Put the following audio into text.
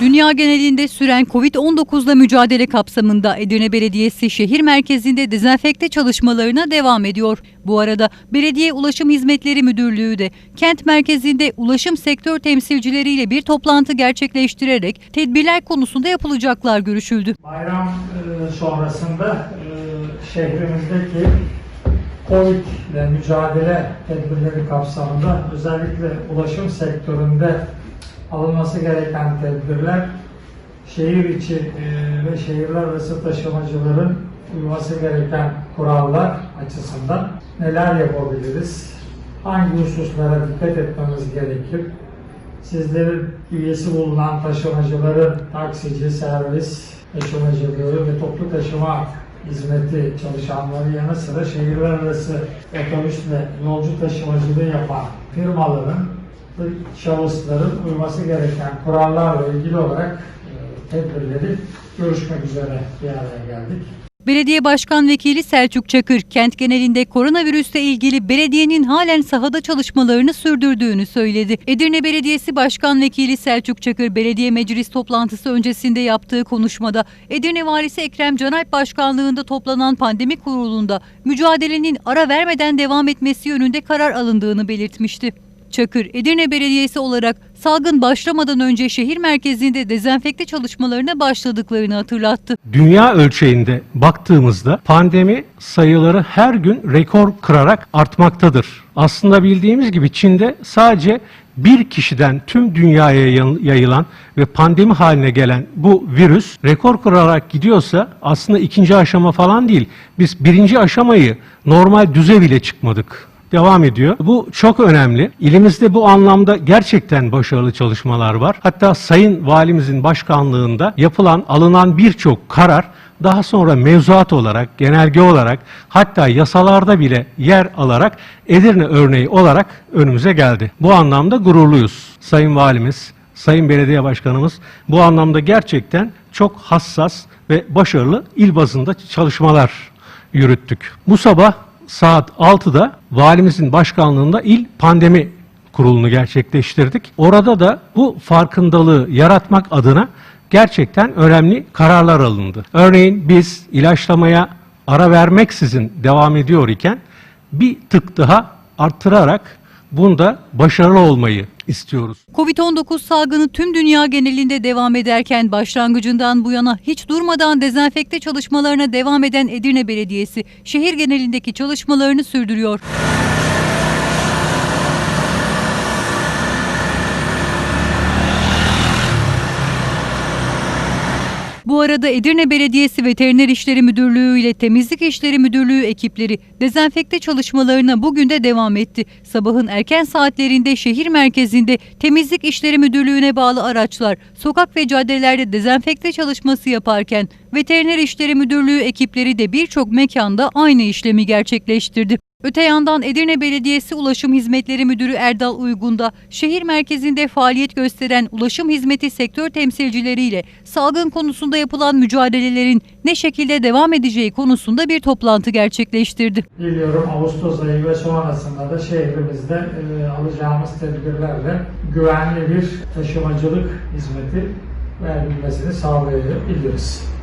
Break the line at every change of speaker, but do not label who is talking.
Dünya genelinde süren Covid-19'la mücadele kapsamında Edirne Belediyesi şehir merkezinde dezenfekte çalışmalarına devam ediyor. Bu arada Belediye Ulaşım Hizmetleri Müdürlüğü de kent merkezinde ulaşım sektör temsilcileriyle bir toplantı gerçekleştirerek tedbirler konusunda yapılacaklar görüşüldü.
Bayram e, sonrasında e, şehrimizdeki Covid ile mücadele tedbirleri kapsamında özellikle ulaşım sektöründe alınması gereken tedbirler şehir içi e, ve şehirler arası taşımacıların uyması gereken kurallar açısından neler yapabiliriz? Hangi hususlara dikkat etmemiz gerekir? Sizlerin üyesi bulunan taşımacıların taksici, servis taşımacılığı ve toplu taşıma hizmeti çalışanları yanı sıra şehirler arası otobüs ve yolcu taşımacılığı yapan firmaların şahısların uyması gereken kurallarla ilgili olarak e, tedbirleri görüşmek üzere bir araya geldik.
Belediye Başkan Vekili Selçuk Çakır, kent genelinde koronavirüsle ilgili belediyenin halen sahada çalışmalarını sürdürdüğünü söyledi. Edirne Belediyesi Başkan Vekili Selçuk Çakır, belediye meclis toplantısı öncesinde yaptığı konuşmada, Edirne Valisi Ekrem Canalp Başkanlığında toplanan pandemi kurulunda mücadelenin ara vermeden devam etmesi yönünde karar alındığını belirtmişti. Çakır, Edirne Belediyesi olarak salgın başlamadan önce şehir merkezinde dezenfekte çalışmalarına başladıklarını hatırlattı.
Dünya ölçeğinde baktığımızda pandemi sayıları her gün rekor kırarak artmaktadır. Aslında bildiğimiz gibi Çin'de sadece bir kişiden tüm dünyaya yayıl- yayılan ve pandemi haline gelen bu virüs rekor kırarak gidiyorsa aslında ikinci aşama falan değil. Biz birinci aşamayı normal düze bile çıkmadık devam ediyor. Bu çok önemli. İlimizde bu anlamda gerçekten başarılı çalışmalar var. Hatta Sayın Valimizin başkanlığında yapılan, alınan birçok karar daha sonra mevzuat olarak, genelge olarak hatta yasalarda bile yer alarak Edirne örneği olarak önümüze geldi. Bu anlamda gururluyuz. Sayın Valimiz, Sayın Belediye Başkanımız bu anlamda gerçekten çok hassas ve başarılı il bazında çalışmalar yürüttük. Bu sabah saat 6'da valimizin başkanlığında il pandemi kurulunu gerçekleştirdik. Orada da bu farkındalığı yaratmak adına gerçekten önemli kararlar alındı. Örneğin biz ilaçlamaya ara vermeksizin devam ediyor iken bir tık daha arttırarak bunda başarılı olmayı istiyoruz.
Covid-19 salgını tüm dünya genelinde devam ederken başlangıcından bu yana hiç durmadan dezenfekte çalışmalarına devam eden Edirne Belediyesi şehir genelindeki çalışmalarını sürdürüyor. Arada Edirne Belediyesi Veteriner İşleri Müdürlüğü ile Temizlik İşleri Müdürlüğü ekipleri dezenfekte çalışmalarına bugün de devam etti. Sabahın erken saatlerinde şehir merkezinde Temizlik İşleri Müdürlüğü'ne bağlı araçlar sokak ve caddelerde dezenfekte çalışması yaparken Veteriner İşleri Müdürlüğü ekipleri de birçok mekanda aynı işlemi gerçekleştirdi. Öte yandan Edirne Belediyesi Ulaşım Hizmetleri Müdürü Erdal Uygun da şehir merkezinde faaliyet gösteren ulaşım hizmeti sektör temsilcileriyle salgın konusunda yapılan mücadelelerin ne şekilde devam edeceği konusunda bir toplantı gerçekleştirdi.
Biliyorum Ağustos ayı ve sonrasında da şehrimizde e, alacağımız tedbirlerle güvenli bir taşımacılık hizmeti verilmesini sağlayabiliriz.